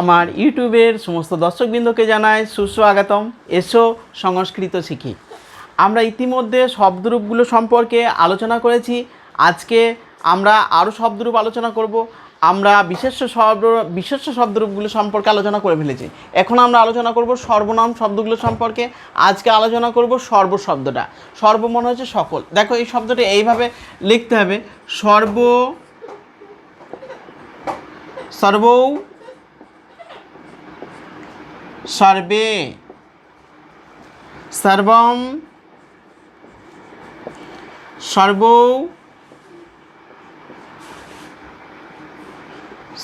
আমার ইউটিউবের সমস্ত দর্শকবৃন্দকে জানাই সুস্বাগতম। এসো সংস্কৃত শিখি। আমরা ইতিমধ্যে শব্দরূপগুলো সম্পর্কে আলোচনা করেছি। আজকে আমরা আরও শব্দরূপ আলোচনা করব। আমরা বিশেষ শব্দ বিশেষ শব্দরূপগুলো সম্পর্কে আলোচনা করে ফেলেছি। এখন আমরা আলোচনা করব সর্বনাম শব্দগুলো সম্পর্কে। আজকে আলোচনা করব সর্ব শব্দটা সর্ব মনে হচ্ছে সকল। দেখো এই শব্দটা এইভাবে লিখতে হবে। সর্ব, সর্বৌ সর্বে সর্বম সর্বৌ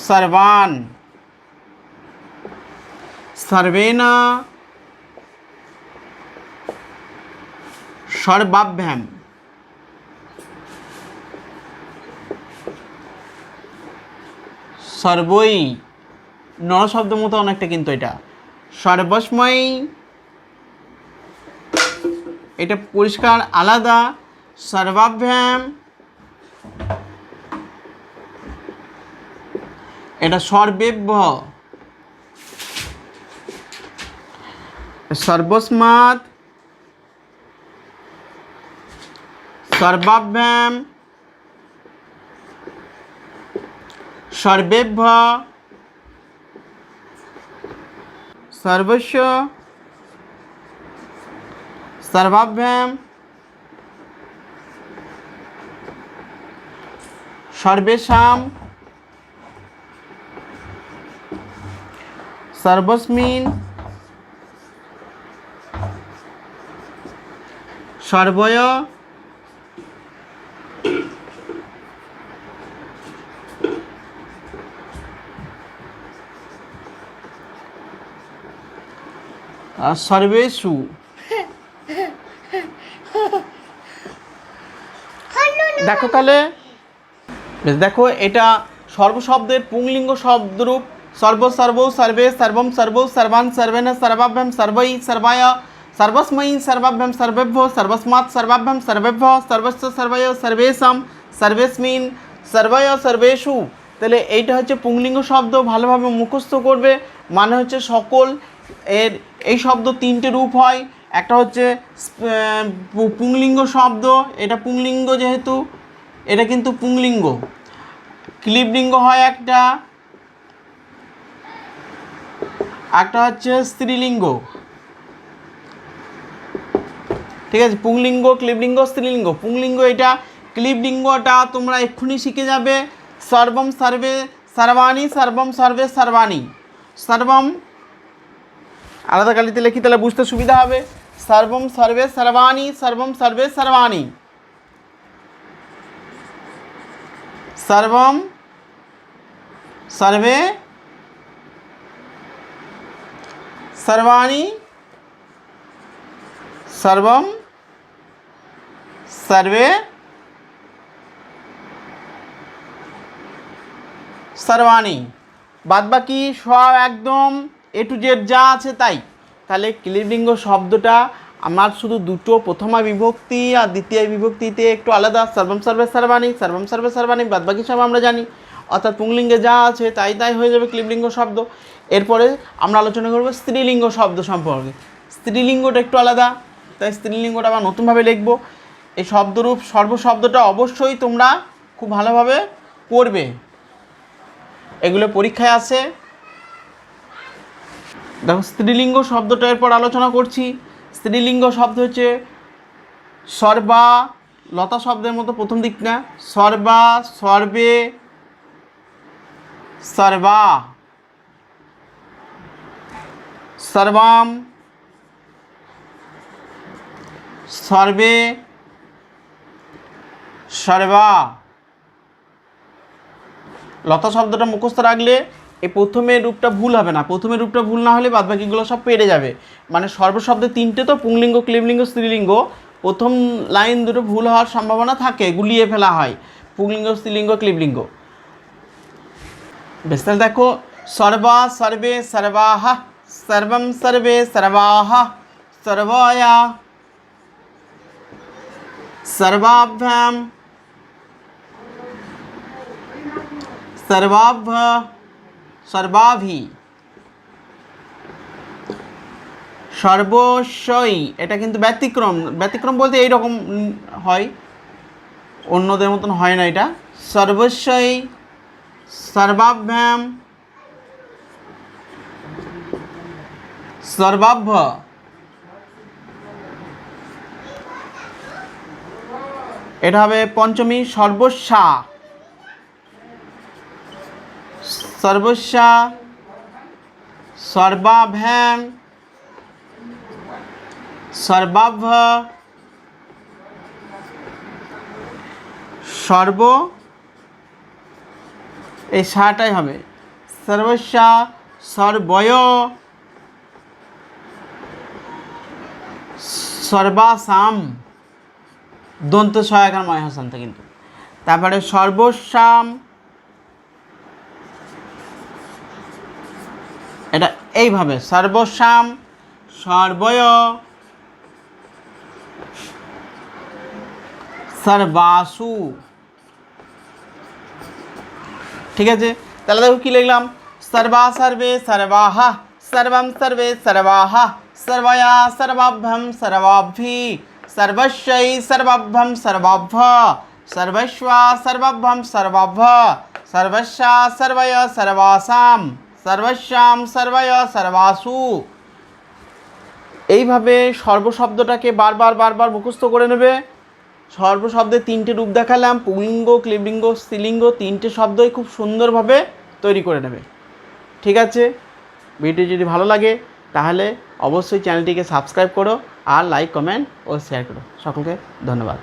সর্বান সর্বেণ সর্বাভ্যাম। সর্বই নর শব্দ মতো অনেকটা কিন্তু এটা। সর্বস্ময়। এটা পরিষ্কার আলাদা সর্বাভ্যাম। এটা সর্বেভ্য। সর্বস্মাৎ। সর্বাভ্যাম। সর্বেভ্য। সর্বস্ব সর্বাভ্যাম সর্বেষাম সর্বস্মিন সর্বয় সর্বেষু দেখো তাহলে দেখো, এটা সর্বশব্দের পুংলিঙ্গ শব্দরূপ। সর্ব সর্ব, সর্বে, সর্বম, সর্ব, সর্বান, সর্বেন, সর্বাভ্যাম সর্বই সর্বায় সর্বস্ময়ী সর্বাভ্যাম, সর্বেভ্য, সর্বস্মাৎ, সর্বাভ্যাম, সর্বেভ্য সর্বস্ব সর্বয়, সর্বেশাম, সর্বেস্মিন, সর্বয় সর্বেষু তাহলে এইটা হচ্ছে পুংলিঙ্গ শব্দ, ভালোভাবে মুখস্থ করবে। মানে হচ্ছে সকল এর, এই শব্দ তিনটে রূপ হয়। একটা হচ্ছে পুংলিঙ্গ শব্দ, এটা পুংলিঙ্গ যেহেতু, এটা কিন্তু পুংলিঙ্গ। ক্লিবলিঙ্গ হয় একটা একটা হচ্ছে স্ত্রীলিঙ্গ। ঠিক আছে, পুংলিঙ্গ ক্লিবলিঙ্গ স্ত্রীলিঙ্গ। পুংলিঙ্গ এটা ক্লিবলিঙ্গটা তোমরা এক্ষুনি শিখে যাবে। সর্বম সর্বে সর্বাণী, সর্বম সর্বে সর্বাণী। সর্বম আলাদা কালিতে লিখি তাহলে বুঝতে সুবিধা হবে? সর্বম সর্বে সর্বাণী, সর্বম সর্বে সর্বাণী। সর্বম সর্বে সর্বাণী, সর্বম সর্বে সর্বাণী। বাদবাকি সব একদম এ টু জেড যা আছে তাই। তাহলে ক্লিবলিঙ্গ শব্দটা আমার শুধু দুটো, প্রথমা বিভক্তি আর দ্বিতীয় বিভক্তিতে একটু আলাদা। সর্বম সর্বে সর্বাণী সর্বম সর্বে সর্বাণী বাদবাকি সব আমরা জানি। অর্থাৎ পুংলিঙ্গে যা আছে তাই তাই হয়ে যাবে ক্লিবলিঙ্গ শব্দ। এরপরে আমরা আলোচনা করব স্ত্রীলিঙ্গ শব্দ সম্পর্কে। স্ত্রীলিঙ্গটা একটু আলাদা, তাই স্ত্রীলিঙ্গটা আবার নতুনভাবে লিখব। এই শব্দরূপ সর্বশব্দটা অবশ্যই তোমরা খুব ভালোভাবে করবে। এগুলো পরীক্ষায় আছে। দেখো, স্ত্রীলিঙ্গ শব্দটা এরপর আলোচনা করছি। স্ত্রীলিঙ্গ শব্দ হচ্ছে সর্বা, লতা শব্দের মতো প্রথম দিক না, সর্বা, সর্বে, সর্বা, সর্বাম, সর্বে, সর্বা। লতা শব্দটা মুখস্থ রাখলে এই প্রথমে রূপটা ভুল হবে না। প্রথমে রূপটা ভুল না হলে বাদ বাকিগুলো সব পেরে যাবে। মানে সর্বশব্দে তিনটে তো পুংলিঙ্গ, ক্লিমলিঙ্গ, স্ত্রীলিঙ্গ। প্রথম লাইন দুটো ভুল হওয়ার সম্ভাবনা থাকে, গুলিয়ে ফেলা হয়। পুংলিঙ্গ, স্ত্রীলিঙ্গ ক্লিবলিঙ্গ বেশ, তাহলে দেখো, সর্বা, সর্বে, সর্বাহ, সর্বম, সর্বে, সর্বাহ, সর্বয়া, সর্বাভ্যাম, সর্বাভ্য সর্বাভি। সর্বস্বই এটা কিন্তু ব্যতিক্রম। ব্যতিক্রম বলতে এইরকম হয়। অন্যদের মতন হয় না এটা। সর্বস্বই সর্বাভ্যাম, সর্বাভ্য। এটা হবে পঞ্চমী সর্বস্বা। সর্বাভ্যাম সর্বাভ্য সর্ব, এই সাটাই হবে। সর্বস্বা, সর্বয়, সর্বাসাম, দন্ত সহায়কার ময় হাসান্ত কিন্তু। তারপরে সর্বস্বাম এটা এইভাবে। সর্বস্বাম সর্বয়, সর্বাসু। ঠিক আছে? তাহলে দেখো কি লিখলাম? সর্বা সর্বে সর্বাহা, সর্বম সর্বে সর্বাহা, সর্বয়া সর্বাভ্যম সর্বাভি সর্বস্বৈ সর্বাভ্যম সর্বাভ্য সর্বস্বা সর্বাভ্যম সর্বাভ্য সর্বস্যা সর্বয় সর্বাসাম। সর্বস্যাম সর্বয় সর্বাসু। এইভাবে সর্বশব্দটাকে বারবার বারবার মুখস্থ করে নেবে। সর্বশব্দের তিনটে রূপ দেখালাম পুংলিঙ্গ ক্লিবলিঙ্গ স্ত্রীলিঙ্গ, তিনটে শব্দই খুব সুন্দরভাবে তৈরি করে নেবে। ঠিক আছে? ভিডিও যদি ভালো লাগে, তাহলে অবশ্যই চ্যানেলটিকে সাবস্ক্রাইব করো আর লাইক, কমেন্ট ও শেয়ার করো। সকলকে ধন্যবাদ।